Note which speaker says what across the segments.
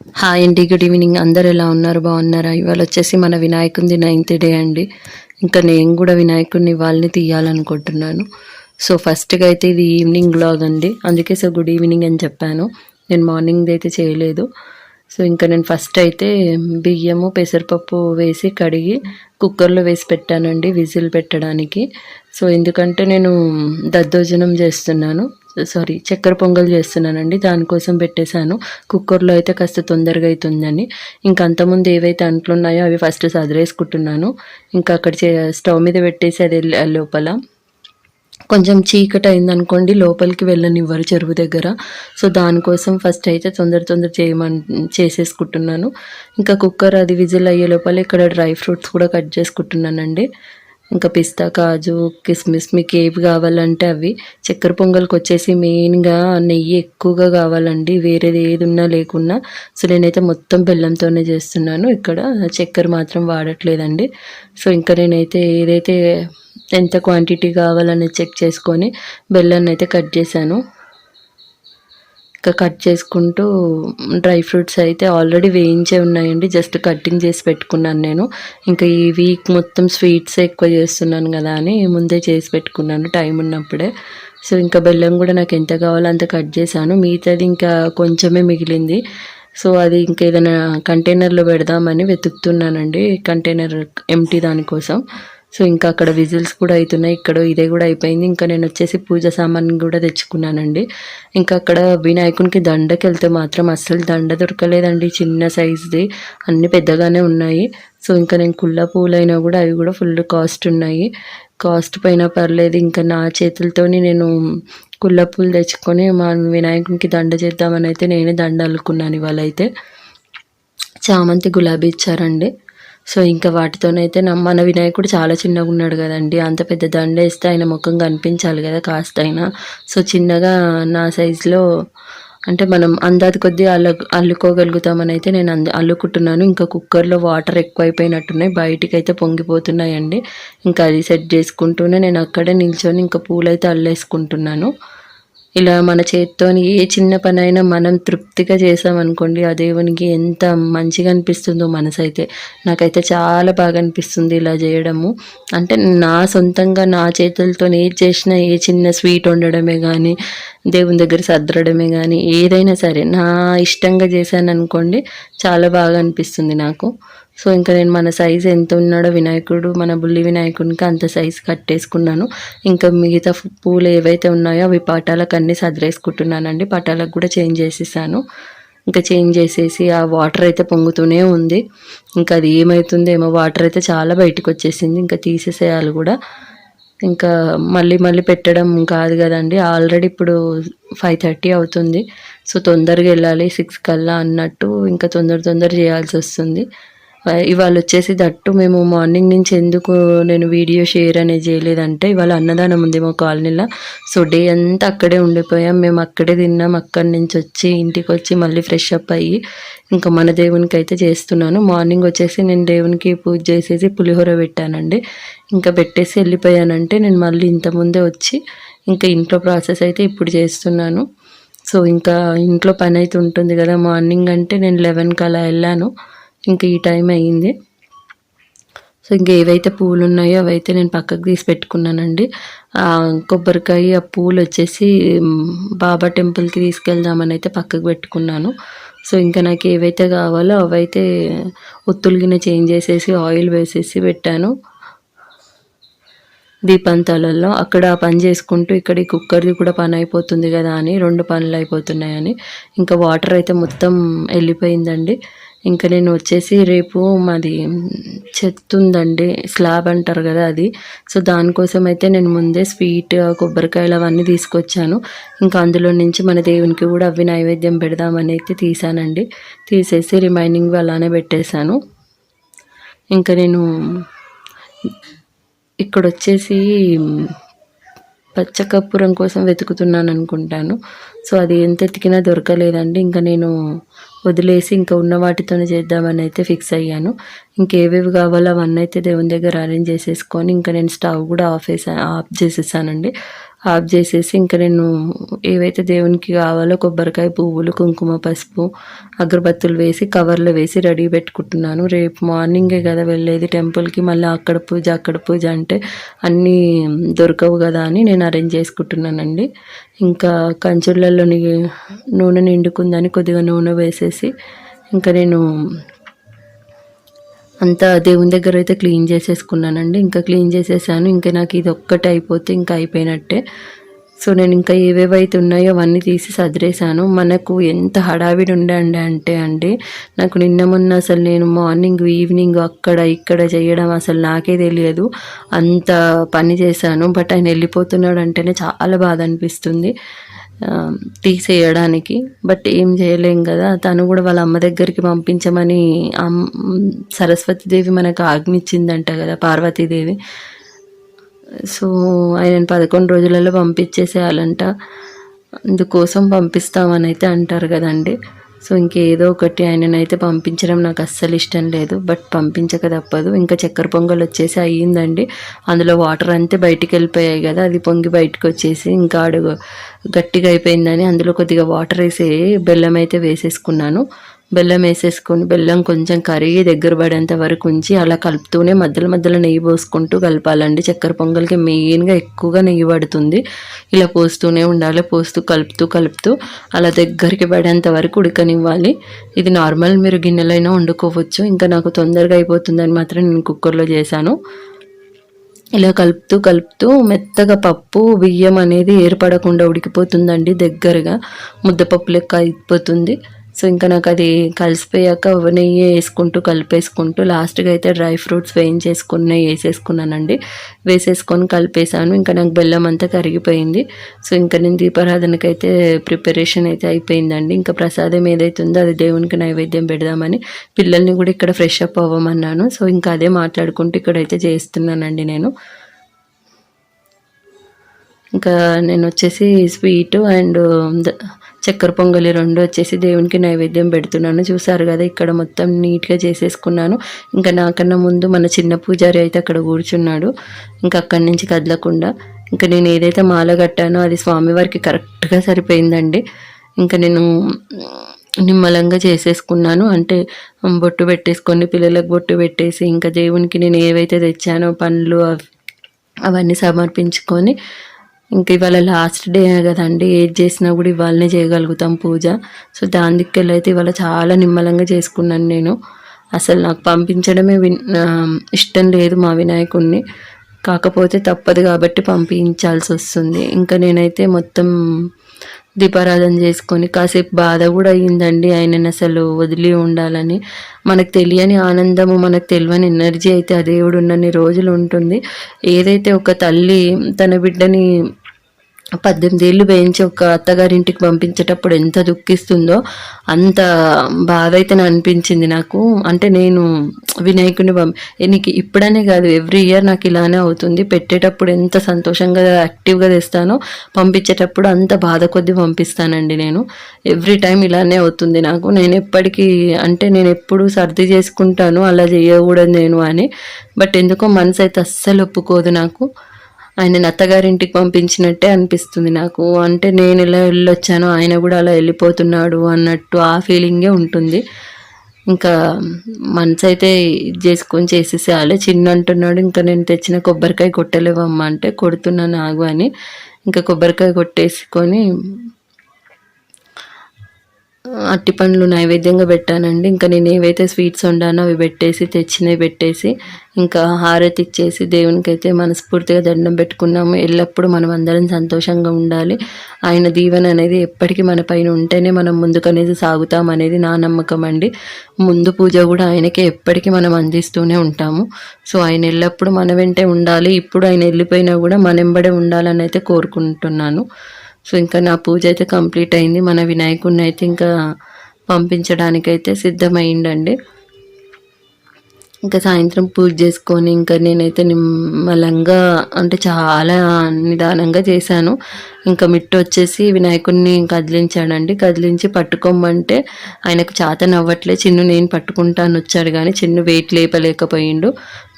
Speaker 1: Hi అండి good evening అందరు ఎలా ఉన్నారు? బాగున్నారా? ఇవాళ వచ్చేసి మన వినాయకునిది నైన్త్ డే అండి. ఇంకా నేను కూడా వినాయకుడిని వాళ్ళని తీయాలనుకుంటున్నాను. సో ఫస్ట్గా అయితే ఇది ఈవినింగ్ బ్లాగ్ అండి. అందుకే సో గుడ్ ఈవినింగ్ అని చెప్పాను. నేను మార్నింగ్ది అయితే చేయలేదు. సో ఇంకా నేను ఫస్ట్ అయితే బియ్యము పెసరపప్పు వేసి కడిగి కుక్కర్లో వేసి పెట్టానండి విజిల్ పెట్టడానికి. సో ఎందుకంటే నేను దద్దోజనం చేస్తున్నాను. సారీ చక్కెర పొంగల్ చేస్తున్నానండి. దానికోసం పెట్టేశాను. కుక్కర్లో అయితే కాస్త తొందరగా అవుతుందని ఇంకా అంతకుముందు ఏవైతే అంట్లు ఉన్నాయో అవి ఫస్ట్ సదరేసుకుంటున్నాను. ఇంకా అక్కడ చే స్టవ్ మీద పెట్టేసి అది లోపల కొంచెం చీకటి అయిందనుకోండి లోపలికి వెళ్ళనివ్వరు చెరువు దగ్గర. సో దానికోసం ఫస్ట్ అయితే తొందర తొందర చేయమని చేసేసుకుంటున్నాను. ఇంకా కుక్కర్ అది విజిల్ అయ్యే లోపల ఇక్కడ డ్రై ఫ్రూట్స్ కూడా కట్ చేసుకుంటున్నానండి. ఇంకా పిస్తా కాజు కిస్మిస్ మీకు ఏవి కావాలంటే అవి. చక్కెర పొంగల్కి వచ్చేసి మెయిన్గా నెయ్యి ఎక్కువగా కావాలండి. వేరేది ఏది ఉన్నా లేకున్నా. సో నేనైతే మొత్తం బెల్లంతోనే చేస్తున్నాను. ఇక్కడ చక్కెర మాత్రం వాడట్లేదండి. సో ఇంకా నేనైతే ఏదైతే ఎంత క్వాంటిటీ కావాలని చెక్ చేసుకొని బెల్లాన్ని అయితే కట్ చేశాను. ఇంకా కట్ చేసుకుంటూ డ్రై ఫ్రూట్స్ అయితే ఆల్రెడీ వేయించే ఉన్నాయండి. జస్ట్ కటింగ్ చేసి పెట్టుకున్నాను నేను. ఇంకా ఈ వీక్ మొత్తం స్వీట్స్ ఎక్కువ చేస్తున్నాను కదా అని ముందే చేసి పెట్టుకున్నాను టైం ఉన్నప్పుడే. సో ఇంకా బెల్లం కూడా నాకు ఎంత కావాలో అంత కట్ చేశాను. మిగతాది ఇంకా కొంచెమే మిగిలింది. సో అది ఇంకా ఏదైనా కంటైనర్లో పెడదామని వెతుకుతున్నానండి. కంటైనర్ ఎంటీ దానికోసం. సో ఇంకా అక్కడ విజిల్స్ కూడా అవుతున్నాయి. ఇక్కడ ఇదే కూడా అయిపోయింది. ఇంకా నేను వచ్చేసి పూజ సామాన్ కూడా తెచ్చుకున్నానండి. ఇంకా అక్కడ వినాయకునికి దండకి వెళ్తే మాత్రం అస్సలు దండ దొరకలేదండి. చిన్న సైజుది. అన్నీ పెద్దగానే ఉన్నాయి. సో ఇంకా నేను కుళ్ళ పూలైనా కూడా అవి కూడా ఫుల్ కాస్ట్ ఉన్నాయి. కాస్ట్ పైన పర్లేదు. ఇంకా నా చేతులతోని నేను కుళ్ళ పూలు తెచ్చుకొని మా వినాయకునికి దండ చేద్దామని అయితే నేనే దండ అల్లుకున్నాను ఇవాళ అయితే. చామంతి గులాబీ ఇచ్చారండి. సో ఇంకా వాటితోనైతే మన వినాయకుడు చాలా చిన్నగా ఉన్నాడు కదండి. అంత పెద్ద దండ వేస్తే ఆయన ముఖం కనిపించాలి కదా కాస్త అయినా సో చిన్నగా నా సైజులో అంటే మనం అందాది కొద్దీ అల్లు అల్లుకోగలుగుతామని అయితే నేను అంద అల్లుకుంటున్నాను. ఇంకా కుక్కర్లో వాటర్ ఎక్కువైపోయినట్టున్నాయి. బయటికి అయితే పొంగిపోతున్నాయండి. ఇంకా అది సెట్ చేసుకుంటూనే నేను అక్కడే నిల్చొని ఇంకా పూలైతే అల్లేసుకుంటున్నాను. ఇలా మన చేత్తోని ఏ చిన్న పనైనా మనం తృప్తిగా చేసామనుకోండి ఆ దేవునికి ఎంత మంచిగా అనిపిస్తుందో మనసు అయితే నాకైతే చాలా బాగా అనిపిస్తుంది ఇలా చేయడము. అంటే నా సొంతంగా నా చేతులతో ఏది చేసినా ఏ చిన్న స్వీట్ వండడమే కానీ దేవుని దగ్గర సర్దడమే కానీ ఏదైనా సరే నా ఇష్టంగా చేశాను అనుకోండి చాలా బాగా అనిపిస్తుంది నాకు. సో ఇంకా నేను మన సైజు ఎంత ఉన్నాడో వినాయకుడు మన బుల్లి వినాయకుడికి అంత సైజు కట్టేసుకున్నాను. ఇంకా మిగతా పూలు ఏవైతే ఉన్నాయో అవి పటాలకు అన్నీ సదిరేసుకుంటున్నానండి. పటాలకు కూడా చేంజ్ చేసేసాను. ఇంకా చేంజ్ చేసేసి ఆ వాటర్ అయితే పొంగుతూనే ఉంది. ఇంకా అది ఏమవుతుందో ఏమో వాటర్ అయితే చాలా బయటకు వచ్చేసింది. ఇంకా తీసేసేయాలి కూడా. ఇంకా మళ్ళీ మళ్ళీ పెట్టడం కాదు కదండి. ఆల్రెడీ ఇప్పుడు ఫైవ్ థర్టీ అవుతుంది. సో తొందరగా వెళ్ళాలి సిక్స్ కల్లా అన్నట్టు ఇంకా తొందర తొందర చేయాల్సి వస్తుంది. ఇవాళ వచ్చేసి దట్టు మేము మార్నింగ్ నుంచి ఎందుకు నేను వీడియో షేర్ అనేది చేయలేదంటే ఇవాళ అన్నదానం ఉంది మా కాలనీలో. సో డే అంతా అక్కడే ఉండిపోయాం. మేము అక్కడే తిన్నాం. అక్కడి నుంచి వచ్చి ఇంటికి వచ్చి మళ్ళీ ఫ్రెష్ అప్ అయ్యి ఇంకా మన దేవునికి అయితే చేస్తున్నాను. మార్నింగ్ వచ్చేసి నేను దేవునికి పూజ చేసేసి పులిహోర పెట్టానండి. ఇంకా పెట్టేసి వెళ్ళిపోయానంటే నేను మళ్ళీ ఇంతకుముందే వచ్చి ఇంకా ఇంట్లో ప్రాసెస్ అయితే ఇప్పుడు చేస్తున్నాను. సో ఇంకా ఇంట్లో పని అయితే ఉంటుంది కదా. మార్నింగ్ అంటే నేను లెవెన్కి అలా వెళ్ళాను. ఇంకా ఈ టైం అయ్యింది. సో ఇంకా ఏవైతే పూలు ఉన్నాయో అవైతే నేను పక్కకు తీసి పెట్టుకున్నానండి. కొబ్బరికాయ ఆ పూలు వచ్చేసి బాబా టెంపుల్కి తీసుకెళ్దామని అయితే పక్కకు పెట్టుకున్నాను. సో ఇంకా నాకు ఏవైతే కావాలో అవైతే ఒత్తులుగిన చేంజ్ చేసేసి ఆయిల్ వేసేసి పెట్టాను. దీపంతాలలో అక్కడ పని చేసుకుంటూ ఇక్కడ ఈ కుక్కర్ది కూడా పని అయిపోతుంది కదా అని రెండు పనులు అయిపోతున్నాయని. ఇంకా వాటర్ అయితే మొత్తం వెళ్ళిపోయిందండి. ఇంకా నేను వచ్చేసి రేపు మాది చెత్త ఉందండి స్లాబ్ అంటారు కదా అది. సో దానికోసం అయితే నేను ముందే స్వీట్ కొబ్బరికాయలు అవన్నీ తీసుకొచ్చాను. ఇంకా అందులో నుంచి మన దేవునికి కూడా అవి నైవేద్యం పెడదామని అయితే తీసానండి. తీసేసి రిమైనింగ్ అలానే పెట్టేశాను. ఇంకా నేను ఇక్కడ వచ్చేసి పచ్చకర్పూరం కోసం వెతుకుతున్నాను అనుకుంటాను. సో అది ఎంత ఎతికినా దొరకలేదండి. ఇంకా నేను వదిలేసి ఇంకా ఉన్న వాటితోనే చేద్దామని అయితే ఫిక్స్ అయ్యాను. ఇంకేవేవి కావాలో అవన్నీ అయితే దేవుని దగ్గర అరేంజ్ చేసేసుకొని ఇంకా నేను స్టవ్ కూడా ఆఫ్ వేసా ఆఫ్ చేసేసానండి. ఆఫ్ చేసేసి ఇంకా నేను ఏవైతే దేవునికి కావాలో కొబ్బరికాయ పువ్వులు కుంకుమ పసుపు అగరబత్తులు వేసి కవర్లో వేసి రెడీ పెట్టుకుంటున్నాను. రేపు మార్నింగే కదా వెళ్ళేది టెంపుల్కి మళ్ళీ అక్కడ పూజ అక్కడ పూజ అంటే అన్నీ దొరకవు కదా అని నేను అరేంజ్ చేసుకుంటున్నానండి. ఇంకా కంచులలో నూనె నిండుకుందని కొద్దిగా నూనె వేసేసి ఇంకా నేను అంతా దేవుని దగ్గర అయితే క్లీన్ చేసేసుకున్నానండి. ఇంకా క్లీన్ చేసేసాను. ఇంకా నాకు ఇది ఒక్కటి అయిపోతే ఇంకా అయిపోయినట్టే. సో నేను ఇంకా ఏవేవైతే ఉన్నాయో అవన్నీ తీసి సదిరేసాను మనకు ఎంత హడావిడి ఉండండి అంటే అండి నాకు నిన్న మొన్న అసలు నేను మార్నింగ్ ఈవినింగ్ అక్కడ ఇక్కడ చేయడం అసలు నాకే తెలియదు. అంత పని చేశాను. బట్ ఆయన వెళ్ళిపోతున్నాడు అంటేనే చాలా బాధ అనిపిస్తుంది తీసేయడానికి. బట్ ఏం చేయలేం కదా తను కూడా వాళ్ళ అమ్మ దగ్గరికి పంపించమని సరస్వతి సరస్వతీదేవి మనకు ఆజ్ఞిచ్చిందంట కదా పార్వతీదేవి. సో ఆయన పదకొండు రోజులలో పంపించేసేయాలంట. అందుకోసం పంపిస్తామని అయితే అంటారు కదండి. సో ఇంకేదో ఒకటి ఆయననైతే పంపించడం నాకు అస్సలు ఇష్టం లేదు. బట్ పంపించక తప్పదు. ఇంకా చక్కెర పొంగల్ వచ్చేసి అయ్యిందండి. అందులో వాటర్ అంతే బయటికి వెళ్ళిపోయాయి కదా. అది పొంగి బయటకు వచ్చేసి ఇంకా అడుగు గట్టిగా అయిపోయిందని అందులో కొద్దిగా వాటర్ వేసి బెల్లం అయితే వేసేసుకున్నాను. బెల్లం వేసేసుకొని బెల్లం కొంచెం కరిగి దగ్గర పడేంత వరకు ఉంచి అలా కలుపుతూనే మధ్యలో మధ్యలో నెయ్యి పోసుకుంటూ కలపాలండి. చక్కెర పొంగల్కి మెయిన్గా ఎక్కువగా నెయ్యి పడుతుంది. ఇలా పోస్తూనే ఉండాలి. పోస్తూ కలుపుతూ కలుపుతూ అలా దగ్గరికి పడేంత వరకు ఉడకనివ్వాలి. ఇది నార్మల్ మీరు గిన్నెలైనా వండుకోవచ్చు. ఇంకా నాకు తొందరగా అయిపోతుందని మాత్రం నేను కుక్కర్లో చేశాను. ఇలా కలుపుతూ కలుపుతూ మెత్తగా పప్పు బియ్యం అనేది ఏర్పడకుండా ఉడికిపోతుందండి దగ్గరగా. ముద్దపప్పు లెక్క అయిపోతుంది. సో ఇంకా నాకు అది కలిసిపోయాక నెయ్యి వేసుకుంటూ కలిపేసుకుంటూ లాస్ట్గా అయితే డ్రై ఫ్రూట్స్ వేయించేసుకుని వేసేసుకున్నానండి. వేసేసుకొని కలిపేసాను ఇంకా నాకు బెల్లం అంతా కరిగిపోయింది. సో ఇంకా నేను దీపారాధనకి అయితే ప్రిపరేషన్ అయితే అయిపోయిందండి. ఇంకా ప్రసాదం ఏదైతే ఉందో అది దేవునికి నైవేద్యం పెడదామని పిల్లల్ని కూడా ఇక్కడ ఫ్రెష్ అప్ అవ్వమన్నాను. సో ఇంకా అదే మాట్లాడుకుంటూ ఇక్కడైతే చేస్తున్నానండి నేను. ఇంకా నేను వచ్చేసి స్వీట్ అండ్ చక్కెర పొంగలి రెండు వచ్చేసి దేవునికి నైవేద్యం పెడుతున్నాను. చూసారు కదా ఇక్కడ మొత్తం నీట్గా చేసేసుకున్నాను. ఇంకా నాకన్నా ముందు మన చిన్న పూజారి అయితే అక్కడ కూర్చున్నాడు. ఇంకా అక్కడి నుంచి కదలకుండా. ఇంకా నేను ఏదైతే మాల కట్టానో అది స్వామివారికి కరెక్ట్గా సరిపోయిందండి. ఇంకా నేను నిమ్మలంగా చేసేసుకున్నాను. అంటే బొట్టు పెట్టేసుకొని పిల్లలకు బొట్టు పెట్టేసి ఇంకా దేవునికి నేను ఏవైతే తెచ్చానో పండ్లు అవన్నీ సమర్పించుకొని ఇంక ఇవాళ లాస్ట్ డే కదండి. ఏది చేసినా కూడా ఇవాళనే చేయగలుగుతాం పూజ. సో దాని దిక్కెళ్ళి అయితే ఇవాళ చాలా నిమ్మలంగా చేసుకున్నాను నేను. అసలు నాకు పంపించడమే ఇష్టం లేదు మా వినాయకుడిని కాకపోతే తప్పదు కాబట్టి పంపించాల్సి వస్తుంది. ఇంకా నేనైతే మొత్తం దీపారాధన చేసుకొని కాసేపు బాధ కూడా అయ్యిందండి ఆయనని అసలు వదిలి ఉండాలని. మనకు తెలియని ఆనందము మనకు తెలియని ఎనర్జీ అయితే ఆ దేవుడు ఉన్నన్ని రోజులు ఉంటుంది. ఏదైతే ఒక తల్లి తన బిడ్డని పద్దెనిమిది ఏళ్ళు వేయించి ఒక అత్తగారింటికి పంపించేటప్పుడు ఎంత దుఃఖిస్తుందో అంత బాధ అయితే అనిపించింది నాకు. అంటే నేను వినాయకుడిని పంపి నీకు ఇప్పుడనే కాదు ఎవ్రీ ఇయర్ నాకు ఇలానే అవుతుంది. పెట్టేటప్పుడు ఎంత సంతోషంగా యాక్టివ్గా తెస్తానో పంపించేటప్పుడు అంత బాధ కొద్దీ పంపిస్తానండి నేను. ఎవ్రీ టైం ఇలానే అవుతుంది నాకు. నేను ఎప్పటికీ అంటే నేను ఎప్పుడు సర్ది చేసుకుంటాను అలా చేయకూడదు నేను అని. బట్ ఎందుకో మనసు అయితే అస్సలు ఒప్పుకోదు నాకు. ఆయన అత్తగారింటికి పంపించినట్టే అనిపిస్తుంది నాకు. అంటే నేను ఇలా వెళ్ళొచ్చాను ఆయన కూడా అలా వెళ్ళిపోతున్నాడు అన్నట్టు ఆ ఫీలింగే ఉంటుంది. ఇంకా మనసు అయితే ఇది చేసుకొని చేసేసేయాలి చిన్న అంటున్నాడు ఇంకా నేను తెచ్చిన కొబ్బరికాయ కొట్టలేవమ్మా అంటే కొడుతున్నాను ఆగు అని. ఇంకా కొబ్బరికాయ కొట్టేసుకొని అట్టి పండ్లు నైవేద్యంగా పెట్టానండి. ఇంకా నేను ఏవైతే స్వీట్స్ వండానో అవి పెట్టేసి తెచ్చినవి పెట్టేసి ఇంకా హారతి ఇచ్చేసి దేవునికి అయితే మనస్ఫూర్తిగా దండం పెట్టుకున్నాము. ఎల్లప్పుడూ మనం అందరం సంతోషంగా ఉండాలి. ఆయన దీవెన అనేది ఎప్పటికీ మన పైన ఉంటేనే మనం ముందుకు అనేది సాగుతాం అనేది నా నమ్మకం అండి. ముందు పూజ కూడా ఆయనకే ఎప్పటికీ మనం అందిస్తూనే ఉంటాము. సో ఆయన ఎల్లప్పుడూ మన వెంటే ఉండాలి. ఇప్పుడు ఆయన వెళ్ళిపోయినా కూడా మనెంబడే ఉండాలని అయితే కోరుకుంటున్నాను. సో ఇంకా నా పూజ అయితే కంప్లీట్ అయింది. మన వినాయకుడిని అయితే ఇంకా పంపించడానికైతే సిద్ధమైందండి. ఇంకా సాయంత్రం పూజ చేసుకొని ఇంకా నేనైతే నిమ్మలంగా అంటే చాలా నిదానంగా చేశాను. ఇంకా మిట్టు వచ్చేసి వినాయకుడిని కదిలించాడండి. కదిలించి పట్టుకోమంటే ఆయనకు చేత నవ్వట్లే. చిన్ను నేను పట్టుకుంటాను వచ్చాడు కానీ చిన్ను వెయిట్ లేపలేకపోయిండు.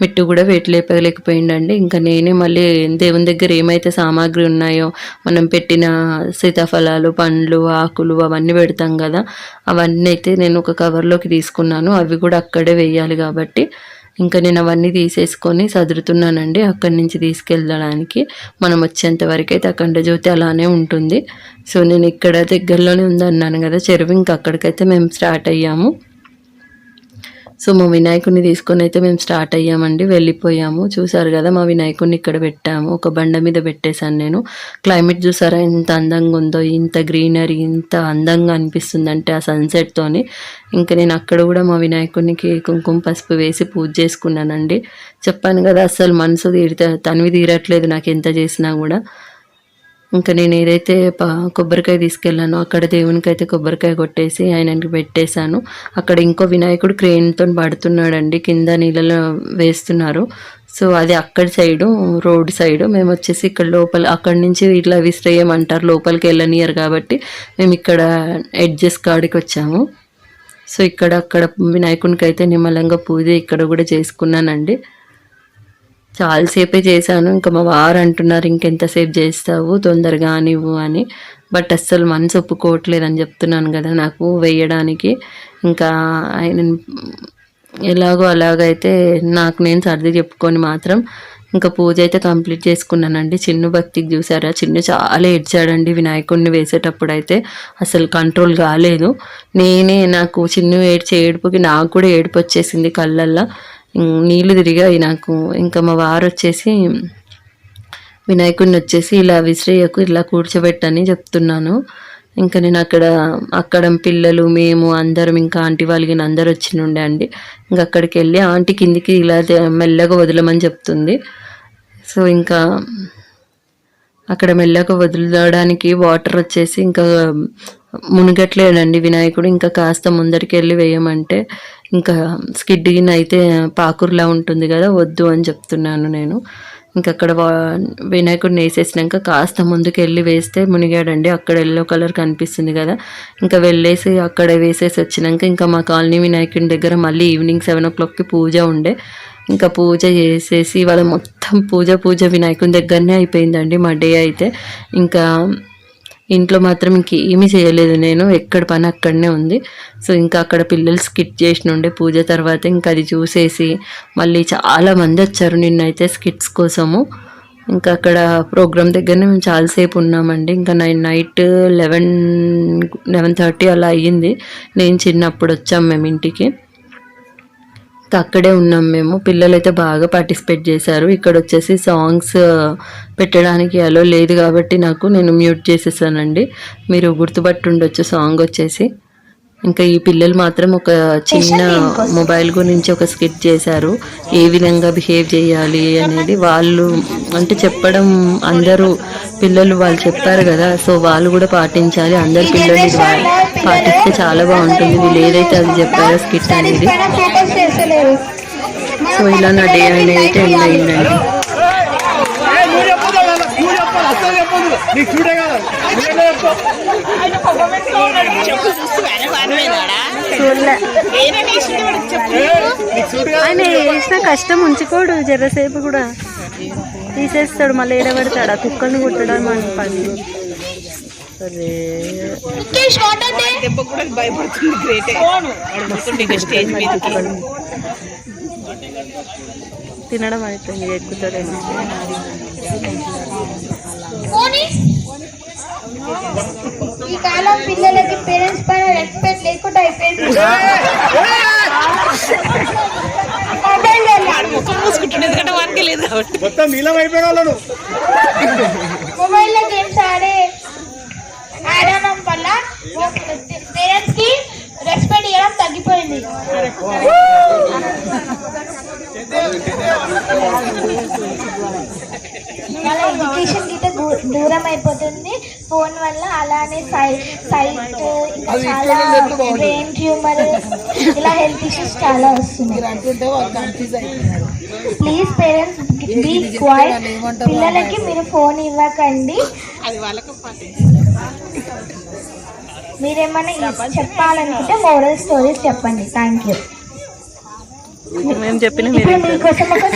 Speaker 1: మిట్టు కూడా వెయిట్ లేపలేకపోయిండండి. ఇంకా నేనే మళ్ళీ దేవుని దగ్గర ఏమైతే సామాగ్రి ఉన్నాయో మనం పెట్టిన సీతాఫలాలు పండ్లు ఆకులు అవన్నీ పెడతాం కదా అవన్నీ అయితే నేను ఒక కవర్లోకి తీసుకున్నాను. అవి కూడా అక్కడే వేయాలి కాబట్టి ఇంకా నేను అవన్నీ తీసేసుకొని సదురుతున్నానండి అక్కడి నుంచి తీసుకెళ్ళడానికి. మనం వచ్చేంత వరకు అయితే అఖండ జ్యోతి అలానే ఉంటుంది. సో నేను ఇక్కడ దగ్గరలోనే ఉందన్నాను కదా చెరువు. ఇంకా అక్కడికైతే మేము స్టార్ట్ అయ్యాము. సో మా వినాయకుడిని తీసుకొని అయితే మేము స్టార్ట్ అయ్యామండి. వెళ్ళిపోయాము. చూసారు కదా మా వినాయకుడిని ఇక్కడ పెట్టాము. ఒక బండ మీద పెట్టేశాను నేను. క్లైమేట్ చూసారా? ఎంత అందంగా ఉందో ఇంత గ్రీనరీ ఇంత అందంగా అనిపిస్తుంది అంటే ఆ సన్సెట్తోని ఇంకా నేను అక్కడ కూడా మా వినాయకుడికి కుంకుమ పసుపు వేసి పూజ చేసుకున్నానండి. చెప్పాను కదా అసలు మనసు తీరితే తనివి తీరట్లేదు నాకు ఎంత చేసినా కూడా. ఇంకా నేను ఏదైతే కొబ్బరికాయ తీసుకెళ్ళానో అక్కడ దేవునికి అయితే కొబ్బరికాయ కొట్టేసి ఆయనకి పెట్టేశాను. అక్కడ ఇంకో వినాయకుడు క్రేన్తో పడుతున్నాడండి. కింద నీళ్ళలో వేస్తున్నారు. సో అది అక్కడ సైడు రోడ్ సైడు. మేము వచ్చేసి ఇక్కడ లోపల అక్కడి నుంచి ఇట్లా విసిరేయమంటారు. లోపలికి వెళ్ళనియరు కాబట్టి మేము ఇక్కడ ఎడ్జెస్ కాడికి వచ్చాము. సో ఇక్కడ అక్కడ వినాయకునికి అయితే నిమ్మలంగా పూజ ఇక్కడ కూడా చేసుకున్నానండి. చాలాసేపే చేశాను. ఇంకా మా వారు అంటున్నారు ఇంకెంతసేపు చేస్తావు? తొందరగా అనివ్వు అని. బట్ అస్సలు మనసు ఒప్పుకోవట్లేదు అని చెప్తున్నాను కదా నాకు వేయడానికి. ఇంకా ఆయన ఎలాగో అలాగైతే నాకు నేను సర్ది చెప్పుకొని మాత్రం ఇంకా పూజ అయితే కంప్లీట్ చేసుకున్నానండి. చిన్ను భక్తికి చూసారా? చిన్ను చాలా ఏడ్చాడండి వినాయకుడిని వేసేటప్పుడు అయితే అసలు కంట్రోల్ కాలేదు. నేనే నాకు చిన్ను ఏడ్చే ఏడుపుకి నాకు కూడా ఏడుపు వచ్చేసింది కళ్ళల్లో. నీళ్ళు తిరిగాయి నాకు ఇంకా మా వారు వచ్చేసి వినాయకుడిని వచ్చేసి ఇలా విశ్రేయకు ఇలా కూర్చోబెట్టని చెప్తున్నాను. ఇంకా నేను అక్కడ అక్కడ పిల్లలు మేము అందరం ఇంకా ఆంటీ వాళ్ళకి అందరు వచ్చినుండే అండి. ఇంకా అక్కడికి వెళ్ళి ఆంటీ కిందికి ఇలా మెల్లగా వదలమని చెప్తుంది. సో ఇంకా అక్కడ మెల్లగా వదలడానికి వాటర్ వచ్చేసి ఇంకా మునిగట్లేడండి వినాయకుడు ఇంకా కాస్త ముందరికి వెళ్ళి వేయమంటే ఇంకా స్కిడ్డిగిన అయితే పాకుర్లా ఉంటుంది కదా వద్దు అని చెప్తున్నాను నేను. ఇంకా అక్కడ వినాయకుడిని వేసేసినాక కాస్త ముందుకు వెళ్ళి వేస్తే మునిగాడండి. అక్కడ ఎల్లో కలర్ కనిపిస్తుంది కదా. ఇంకా వెళ్ళేసి అక్కడ వేసేసి వచ్చినాక ఇంకా మా కాలనీ వినాయకుడి దగ్గర మళ్ళీ ఈవినింగ్ సెవెన్ ఓ క్లాక్కి పూజ ఉండే. ఇంకా పూజ చేసేసి వాళ్ళ మొత్తం పూజ పూజ వినాయకుని దగ్గరనే అయిపోయిందండి మా డే అయితే. ఇంకా ఇంట్లో మాత్రం ఇంకేమీ చేయలేదు నేను ఎక్కడ పని అక్కడనే ఉంది. సో ఇంకా అక్కడ పిల్లలు స్కిట్ చేసిన ఉండే పూజ తర్వాత ఇంకా అది చూసేసి మళ్ళీ చాలా మంది వచ్చారు నిన్నైతే స్కిట్స్ కోసము. ఇంకా అక్కడ ప్రోగ్రామ్ దగ్గరనే మేము చాలాసేపు ఉన్నామండి. ఇంకా nine night eleven eleven thirty అలా అయ్యింది. నేను చిన్నప్పుడు వచ్చాం మేము ఇంటికి. అక్కడే ఉన్నాం మేము. పిల్లలు అయితే బాగా పార్టిసిపేట్ చేశారు. ఇక్కడ వచ్చేసి సాంగ్స్ పెట్టడానికి అలో లేదు కాబట్టి నాకు నేను మ్యూట్ చేసేసానండి. మీరు గుర్తుపట్టి ఉండొచ్చు సాంగ్ వచ్చేసి ఇంకా ఈ పిల్లలు మాత్రం ఒక చిన్న మొబైల్ గురించి ఒక స్కిట్ చేశారు. ఏ విధంగా బిహేవ్ చేయాలి అనేది వాళ్ళు అంటే చెప్పడం అందరూ పిల్లలు వాళ్ళు చెప్పారు కదా. సో వాళ్ళు కూడా పాటించాలి. అందరు పిల్లలు పాటిస్తే చాలా బాగుంటుంది. వీళ్ళు ఏదైతే అది చెప్పారో స్కిట్ అనేది. సో ఇలా నా డే అనేది ఎండ్ అయిందండి. ఆయన వేసిన కష్టం ఉంచుకోడు జర్రసేపు కూడా. తీసేస్తాడు మళ్ళీ ఏడబెడతాడు ఆ కుక్కని కుట్టడం అని పని. అరే
Speaker 2: దెబ్బ కూడా భయపడుతుంది గ్రేటే స్టేజ్ మీద
Speaker 1: తినడం అయిపోయింది ఎక్కుతాడేమో
Speaker 3: ఈ కాలం పిల్లలకి పేరెంట్స్ పైన రెస్పెక్ట్ లేకుండా అయిపోయింది.
Speaker 2: ఎందుకంటే వానికి లేదు కాబట్టి.
Speaker 4: మొత్తం నీలం అయిపోయిన వాళ్ళను.
Speaker 3: మొబైల్లో గేమ్స్ ఆడే ఆడడం వల్ల పేరెంట్స్కి రెస్పెక్ట్ ఇవ్వడం తగ్గిపోయింది. వాళ్ళ ఎడ్యుకేషన్ గిట్ట దూరం అయిపోతుంది. ఫోన్ వల్ల అలానే సైట్ సైట్ ఇంకా చాలా బ్రెయిన్ ట్యూమర్ ఇలా హెల్త్ ఇష్యూస్ చాలా వస్తున్నాయి. ప్లీజ్ పేరెంట్స్ బీ క్వైట్ పిల్లలకి మీరు ఫోన్ ఇవ్వకండి. మీరేమైనా చెప్పాలనుకుంటే మోరల్ స్టోరీస్ చెప్పండి. థ్యాంక్ యూ
Speaker 5: మేము చెప్పిన
Speaker 3: ఇప్పుడు మీకోసం ఒక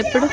Speaker 5: ఎప్పుడు?